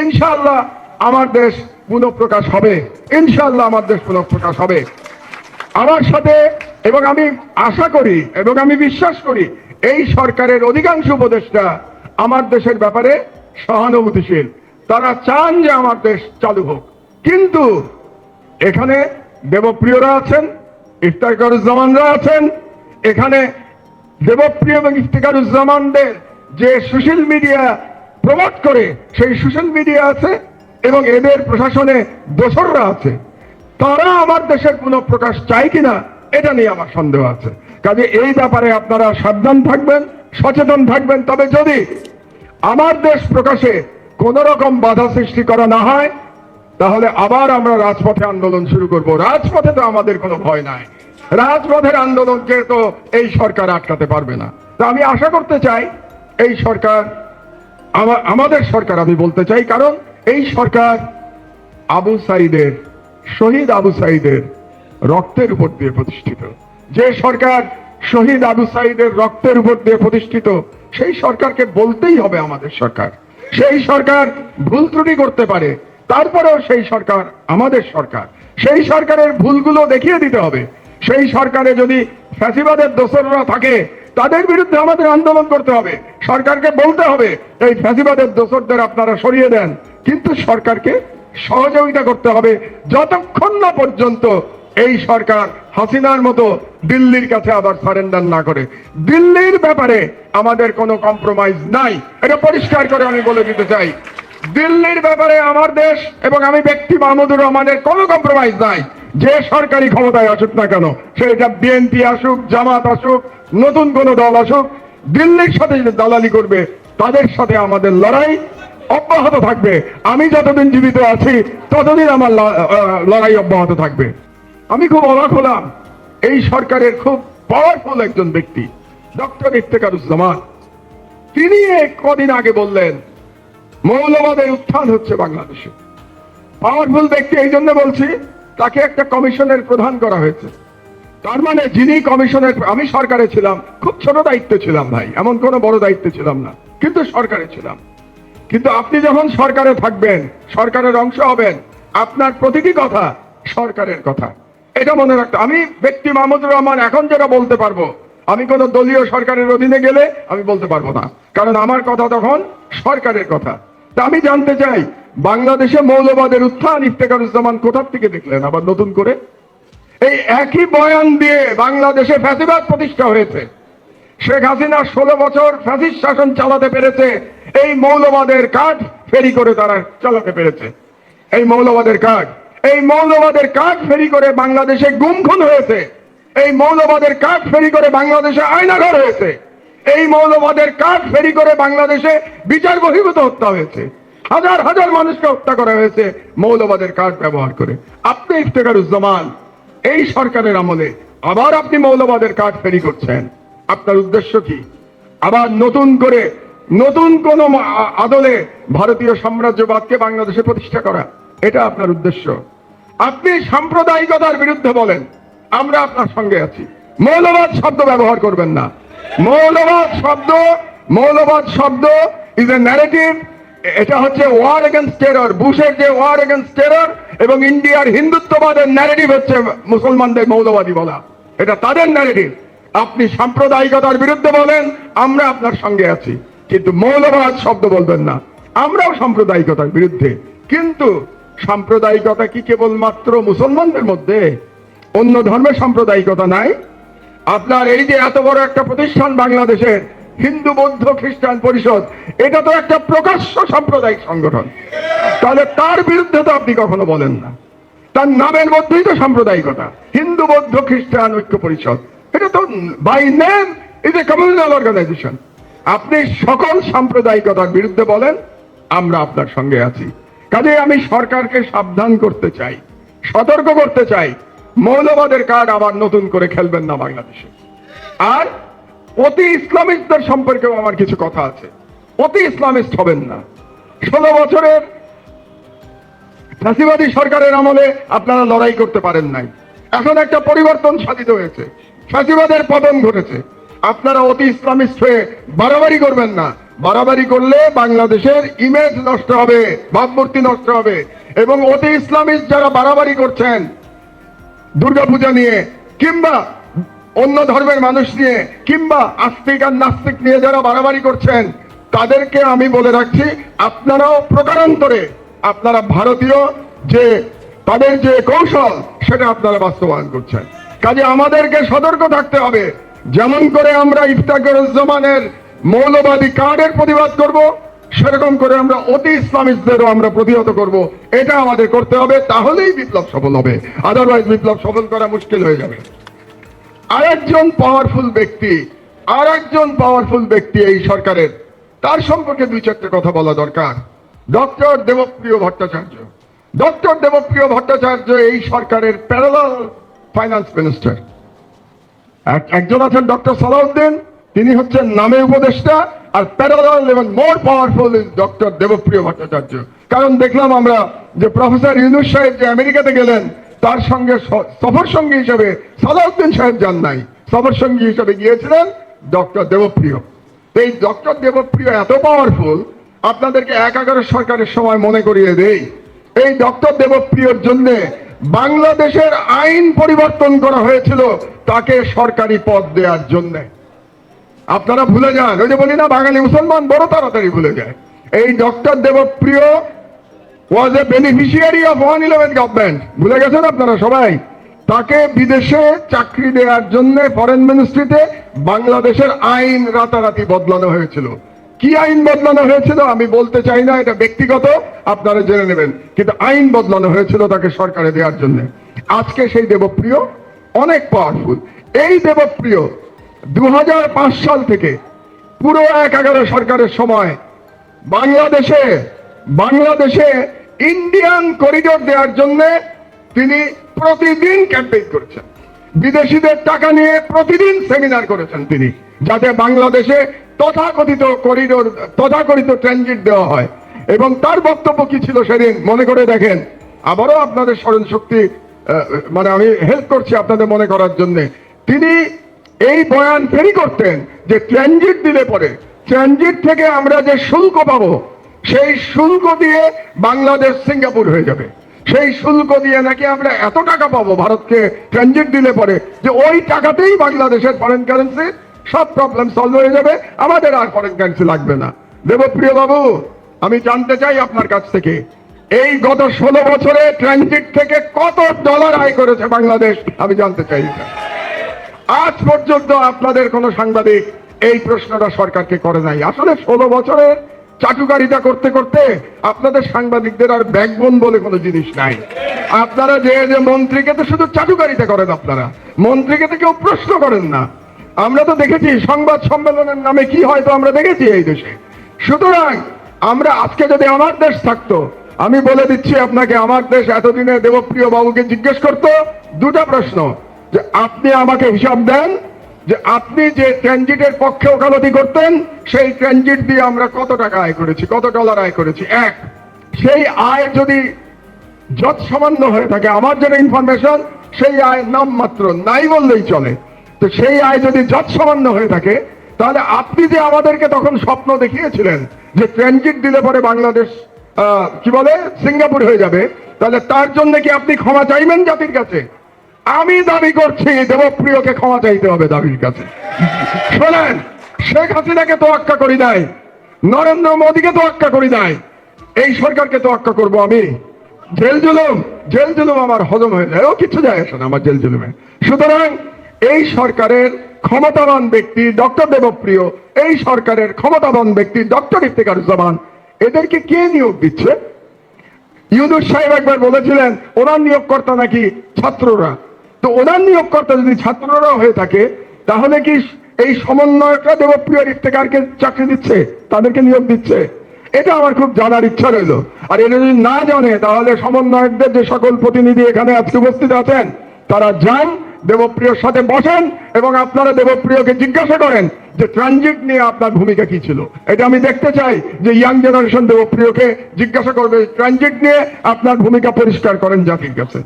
ইনশাআল্লাহ আমার দেশ পুনঃপ্রকাশ হবে। ইনশাল্লাহ আমার দেশ পুনঃপ্রকাশ হবে। আমার সাথে এবং আমি আশা করি এবং আমি বিশ্বাস করি এই সরকারের অধিকাংশ উপদেষ্টা আমার দেশের ব্যাপারে সহানুভূতিশীল। তারা চান যে আমার দেশ চালু হোক। কিন্তু এখানে দেবপ্রিয়রা আছেন, ইফতারকারুজ্জামানরা আছেন। এখানে দেবপ্রিয় এবং ইফতিকারুজ্জামানদের যে সোশ্যাল মিডিয়া প্রমোট করে সেই সোশ্যাল মিডিয়া আছে এবং এদের প্রশাসনে দোসররা আছে। তারা আমার দেশের কোনো প্রকাশ চায় কিনা, এটা নিয়ে আমার সন্দেহ আছে। কাজে এই ব্যাপারে আপনারা সাবধান থাকবেন, সচেতন থাকবেন। তবে যদি আমার দেশ প্রকাশে কোন রকম বাধা সৃষ্টি করা না হয়, তাহলে আবার আমরা রাজপথে আন্দোলন শুরু করব। রাজপথে তো আমাদের কোনো ভয় নাই। রাজপথের আন্দোলনকে তো এই সরকার আটকাতে পারবে না। তো আমি আশা করতে চাই, এই সরকার আমাদের সরকার, আমি বলতে চাই, কারণ এই সরকার আবু সাইদের, শহীদ আবু সাইদের রক্তের উপর দিয়ে প্রতিষ্ঠিত। যে সরকার শহীদ আবু সাইদের রক্তের উপর দিয়ে প্রতিষ্ঠিত, সেই সরকারকে বলতেই হবে আমাদের সরকার। সেই সরকার ভুল ত্রুটি করতে পারে, তারপরেও সেই সরকার আমাদের সরকার। সেই সরকারের ভুলগুলো দেখিয়ে দিতে হবে। সেই সরকারে যদি ফ্যাসিবাদের দোসররা থাকে তাদের বিরুদ্ধে আমাদের আন্দোলন করতে হবে। সরকারকে বলতে হবে, এই ফ্যাসিবাদের দোসরদের আপনারা সরিয়ে দেন। কিন্তু সরকারকে সহযোগিতা করতে হবে। যতক্ষণ না পর্যন্ত এই সরকার হাসিনার মতো দিল্লির কাছে আবার সারেন্ডার না করে। দিল্লির ব্যাপারে আমাদের কোনো কম্প্রোমাইজ নাই। এটা পরিষ্কার করে আমি বলে দিতে চাই। দিল্লির ব্যাপারে আমার দেশ এবং আমি ব্যক্তি মাহমুদুর রহমানের কোনো কম্প্রোমাইজ নাই। যে সরকারি ক্ষমতায় আসুক না কেন সেটা বিএনপি আসুক, জামাত আসুক, নতুন কোন দল আসুক, দিল্লির সাথে দালালি করবে, তাদের সাথে আমাদের লড়াই অব্যাহত থাকবে। আমি যতদিন জীবিত আছি, ততদিন আমার লড়াই অব্যাহত থাকবে। আমি খুব অবাক হলাম, এই সরকারের খুব পাওয়ারফুল একজন ব্যক্তি, ডক্টর ইফতেকারুজ্জামান তিনি কদিন আগে বললেন, মৌলবাদের উত্থান হচ্ছে বাংলাদেশে। পাওয়ারফুল ব্যক্তি, এই জন্য বলছি তাকে একটা কমিশনের প্রধান করা হয়েছে। তার মানে যিনি কমিশনের, আমি সরকারে ছিলাম, খুব ছোট দায়িত্বে ছিলাম ভাই, এমন কোনো বড় দায়িত্বে ছিলাম না, কিন্তু সরকারে ছিলাম। কিন্তু আপনি যখন সরকারে থাকবেন, সরকারের অংশ হবেন, আপনার প্রতিটি কথা সরকারের কথা। এটা মনে রাখতে, আমি ব্যক্তি মাহমুদুর রহমান, এখন যেটা বলতে পারব, আমি কোন দলীয় সরকারের অধীনে গেলে আমি বলতে পারব না। কারণ আমার কথা তখন সরকারের কথা। তা আমি জানতে চাই বাংলাদেশে মৌলবাদের উত্থান ইফতেকারুজ্জামান কোথার থেকে দেখলেন? আবার নতুন করে? এই একই বয়ান দিয়ে বাংলাদেশে ফ্যাসিবাদ প্রতিষ্ঠা হয়েছে। শেখ হাসিনা ষোলো বছর ফ্যাসিস্ট শাসন চালাতে পেরেছে। এই মৌলবাদের কাঠ ফেরি করে তারা চালাতে পেরেছে। এই মৌলবাদের কাঠ, এই মৌলবাদের কাঠ ফেরি করে বাংলাদেশে গুমখুন হয়েছে। এই মৌলবাদের কাঠ ফেরি করে বাংলাদেশে আয়নাঘর হয়েছে। এই মৌলবাদের কাঠ ফেরি করে বাংলাদেশে বিচার বহির্ভূত হত্যা হয়েছে। হাজার হাজার মানুষকে হত্যা করা হয়েছে মৌলবাদের কাঠ ব্যবহার করে। আপনি ইফতেকারুজ্জামান, এই সরকারের আমলে আবার আপনি মৌলবাদের কাঠ ফেরি করছেন। আপনার উদ্দেশ্য কি? আবার নতুন করে, নতুন কোন আদলে ভারতীয় সাম্রাজ্যবাদকে বাংলাদেশে প্রতিষ্ঠা করা, এটা আপনার উদ্দেশ্য। আপনি সাম্প্রদায়িকতার বিরুদ্ধে বলেন, আমরা আপনার সঙ্গে আছি। মৌলবাদ শব্দ ব্যবহার করবেন না। মৌলবাদ শব্দ মৌলবাদ শব্দ ইজ এ ন্যারেটিভ এটা হচ্ছে ওয়ার এগেনস্ট টেরর বুশের যে ওয়ার এগেনস্ট টেরর এবং ইন্ডিয়ার হিন্দুত্ববাদের ন্যারেটিভ হচ্ছে মুসলমানদের মৌলবাদী বলা। এটা তাদের ন্যারেটিভ আপনি সাম্প্রদায়িকতার বিরুদ্ধে বলেন, আমরা আপনার সঙ্গে আছি। কিন্তু মৌলবাদ শব্দ বলবেন না। আমরাও সাম্প্রদায়িকতার বিরুদ্ধে। কিন্তু সাম্প্রদায়িকতা কি কেবলমাত্র মুসলমানদের মধ্যে? অন্য ধর্মের সাম্প্রদায়িকতা নাই। আপনার এই যে এত বড় একটা প্রতিষ্ঠান বাংলাদেশের হিন্দু বৌদ্ধ খ্রিস্টান পরিষদ, এটা তো একটা প্রকাশ্য সাম্প্রদায়িক সংগঠন। তাহলে তার বিরুদ্ধে তো আপনি কখনো বলেন না। তার নামের মধ্যেই তো সাম্প্রদায়িকতা। হিন্দু বৌদ্ধ খ্রিস্টান ঐক্য পরিষদ, এটা তো by name is a communal organization আপনি সকল সাম্প্রদায়িকতার বিরুদ্ধে বলেন, আমরা আপনার সঙ্গে আছি। কাজে আমি সরকারকে সাবধান করতে চাই, সতর্ক করতে চাই। মৌলবাদের কার্ড আবার নতুন করে খেলবেন না বাংলাদেশে। আর অতি ইসলামিস্টদের সম্পর্কেও আমার কিছু কথা আছে। অতি ইসলামিস্ট হবেন না। ষোলো বছরের ফ্যাসিবাদী সরকারের আমলে আপনারা লড়াই করতে পারেন নাই। এখন একটা পরিবর্তন সাধিত হয়েছে। ফ্যাসিবাদের পতন ঘটেছে। আপনারা অতি ইসলামিস্ট হয়ে বাড়াবাড়ি করবেন না। বাড়াবাড়ি করলে বাংলাদেশের ইমেজ নষ্ট হবে, ভাবমূর্তি নষ্ট হবে এবং অতি ইসলামিক যারা বাড়াবাড়ি করছেন, দুর্গাপূজা নিয়ে কিংবা অন্য ধর্মের মানুষ নিয়ে কিংবা আস্তিক আর নাস্তিক নিয়ে যারা বাড়াবাড়ি করছেন, তাদেরকে আমি বলে রাখছি, আপনারাও প্রকারান্তরে আপনারা ভারতীয় যে তাদের যে কৌশল, সেটা আপনারা বাস্তবায়ন করছেন। কাজে আমাদেরকে সতর্ক থাকতে হবে। যেমন করে আমরা ইফতাকুজ্জামানের মৌলবাদী কার্ডের প্রতিবাদ করব, সেরকম করে আমরা অতি ইসলামিকদেরও আমরা প্রতিহত করব। এটা আমাদের করতে হবে, তাহলেই বিপ্লব সফল হবে। আদারওয়াইজ বিপ্লব সফল করা মুশকিল হয়ে যাবে। আরেকজন পাওয়ারফুল ব্যক্তি আর একজন পাওয়ারফুল ব্যক্তি এই সরকারের। তার সম্পর্কে দুই চারটে কথা বলা দরকার। ডক্টর দেবপ্রিয় ভট্টাচার্য। ডক্টর দেবপ্রিয় ভট্টাচার্য এই সরকারের প্যারালাল ফাইন্যান্স মিনিস্টার এক- একজন আছেন ডক্টর সালাউদ্দিন, তিনি হচ্ছেন নামে উপদেষ্টা, আর প্যারালাল এবং more powerful is doctor Debapriya Bhattacharya. কারণ দেখলাম আমরা যে প্রফেসর ইউনুস সাহেব যে আমেরিকাতে গেলেন তার সঙ্গে সফর সঙ্গী হিসেবে সালাউদ্দিন সাহেব যান নাই। সফর সঙ্গী হিসেবে গিয়েছিলেন ডক্টর দেবপ্রিয়। এই ডক্টর দেবপ্রিয় এত পাওয়ারফুল আপনাদেরকে এক এগারো সরকারের সময় মনে করিয়ে দেই। এই ডক্টর দেবপ্রিয়র জন্য বাংলাদেশের আইন পরিবর্তন করা হয়েছিল তাকে সরকারি পদ দেওয়ার জন্যে। আপনারা ভুলে যান, ওই যে বলি না, বাঙালি মুসলমান বড় তাড়াতাড়ি ভুলে যায়। এই doctor Debapriya was a beneficiary of one eleven government ভুলে গেছেন আপনারা সবাই? তাকে বিদেশে চাকরি দেওয়ার জন্য ফরেন মিনিস্ট্রিতে বাংলাদেশের আইন রাতারাতি বদলানো হয়েছিল। কি আইন বদলানো হয়েছিল আমি বলতে চাই না, এটা ব্যক্তিগত, আপনারা জেনে নেবেন। কিন্তু আইন বদলানো হয়েছিল তাকে সরকারে দেওয়ার জন্য। আজকে সেই দেবপ্রিয় অনেক পাওয়ারফুল এই দেবপ্রিয় দু হাজার পাঁচ সাল থেকে পুরো এক এগারো সরকারের সময় বাংলাদেশে বাংলাদেশে ইন্ডিয়ান করিডোর দেওয়ার জন্য তিনি প্রতিদিন ক্যাম্পেইন করেছেন। বিদেশিদের টাকা নিয়ে প্রতিদিন সেমিনার করেছেন তিনি, যাতে বাংলাদেশে তথাকথিত করিডোর, তথাকথিত ট্রানজিট দেওয়া হয়। এবং তার বক্তব্য কি ছিল সেদিন মনে করে দেখেন? আবারও আপনাদের স্মরণ শক্তি মানে আমি হেল্প করছি আপনাদের মনে করার জন্য। তিনি এই বয়ান ফেরি করতেন যে ট্রানজিট দিলে পরে, ট্রানজিট থেকে আমরা যে শুল্ক পাবো সেই শুল্ক দিয়ে বাংলাদেশ সিঙ্গাপুর হয়ে যাবে। সেই শুল্ক দিয়ে নাকি আমরা এত টাকা পাবো ভারতকে ট্রানজিট দিলে পরে যে ওই টাকাতেই বাংলাদেশের ফরেন কারেন্সি সব প্রবলেম সলভ হয়ে যাবে। আমাদের আর ফরেন কারেন্সি লাগবে না। দেবপ্রিয় বাবু আমি জানতে চাই আপনার কাছ থেকে, এই গত ষোলো বছরে ট্রানজিট থেকে কত ডলার আয় করেছে বাংলাদেশ? আমি জানতে চাই। আজ পর্যন্ত আপনাদের কোন সাংবাদিক এই প্রশ্নটা সরকারকে করে নাই। আসলে ষোলো বছরের চাটুকারিতা করতে করতে আপনাদের সাংবাদিকদের আর ব্যাকবোন বলে কোনো জিনিস নাই। আপনারা যে যে মন্ত্রীকে তো শুধু চাটুকারিতা করেন আপনারা, মন্ত্রীকে তো কেউ প্রশ্ন করেন না। আমরা তো দেখেছি সংবাদ সম্মেলনের নামে কি হয় তো আমরা দেখেছি এই দেশে। সুতরাং আমরা আজকে যদি আমার দেশ থাকতো, আমি বলে দিচ্ছি আপনাকে, আমার দেশ এতদিনে দেবপ্রিয় বাবুকে জিজ্ঞেস করতো দুটা প্রশ্ন। যে আপনি আমাকে হিসাব দেন যে আপনি যে ট্রানজিটের পক্ষে ওকালতি করতেন, সেই ট্রানজিট দিয়ে আমরা কত টাকা আয় করেছি, কত ডলার আয় করেছি? এক, সেই আয় যদি যত সামান্য হয়ে থাকে, আমার যেটা ইনফরমেশন সেই আয় নামমাত্র, নাই বললেই চলে। তো সেই আয় যদি যত সামান্য হয়ে থাকে, তাহলে আপনি যে আমাদেরকে তখন স্বপ্ন দেখিয়েছিলেন যে ট্রানজিট দিলে পরে বাংলাদেশ কি বলে, সিঙ্গাপুর হয়ে যাবে, তাহলে তার জন্য কি আপনি ক্ষমা চাইবেন জাতির কাছে? আমি দাবি করছি, দেবপ্রিয়কে ক্ষমা চাইতে হবে দাবির কাছে। শোনেন, শেখ হাসিনাকে তোয়াক্কা করি নাই, নরেন্দ্র মোদীকে তোয়াক্কা করি নাই, এই সরকারকে তোয়াক্কা করব আমি। জেল জুলুম জেল জুলুম আমার হজম হয়ে যায়। ও কিছু যায় আসে না আমার জেল জুলুমে। সুতরাং এই সরকারের ক্ষমতাবান ব্যক্তি ডক্টর দেবপ্রিয়, এই সরকারের ক্ষমতাবান ব্যক্তি ডক্টর ইফতেকারুজ্জামান এদেরকে কে নিয়োগ দিচ্ছে? ইউনুস সাহেব একবার বলেছিলেন, ওনার নিয়োগকর্তা নাকি ছাত্ররা। তো ওনার নিয়োগকর্তা যদি ছাত্ররা হয়ে থাকে, তাহলে কি এই সমন্বয়করা দেবপ্রিয় ইফতেকারকে চাকরি দিচ্ছে? তাদেরকে নিয়োগ দিচ্ছে? এটা আমার খুব জানার ইচ্ছা রইল। আর এটা যদি না জানে, তাহলে সমন্বয়কদের যে সকল প্রতিনিধি এখানে আজকে উপস্থিত আছেন, তারা যান, দেবপ্রিয়র সাথে বসেন এবং আপনারা দেবপ্রিয়কে জিজ্ঞাসা করেন যে ট্রানজিট নিয়ে আপনার ভূমিকা কি ছিল? এটা আমি দেখতে চাই যে ইয়াং জেনারেশন দেবপ্রিয়কে জিজ্ঞাসা করবে, ট্রানজিট নিয়ে আপনার ভূমিকা পরিষ্কার করেন জাতির কাছে।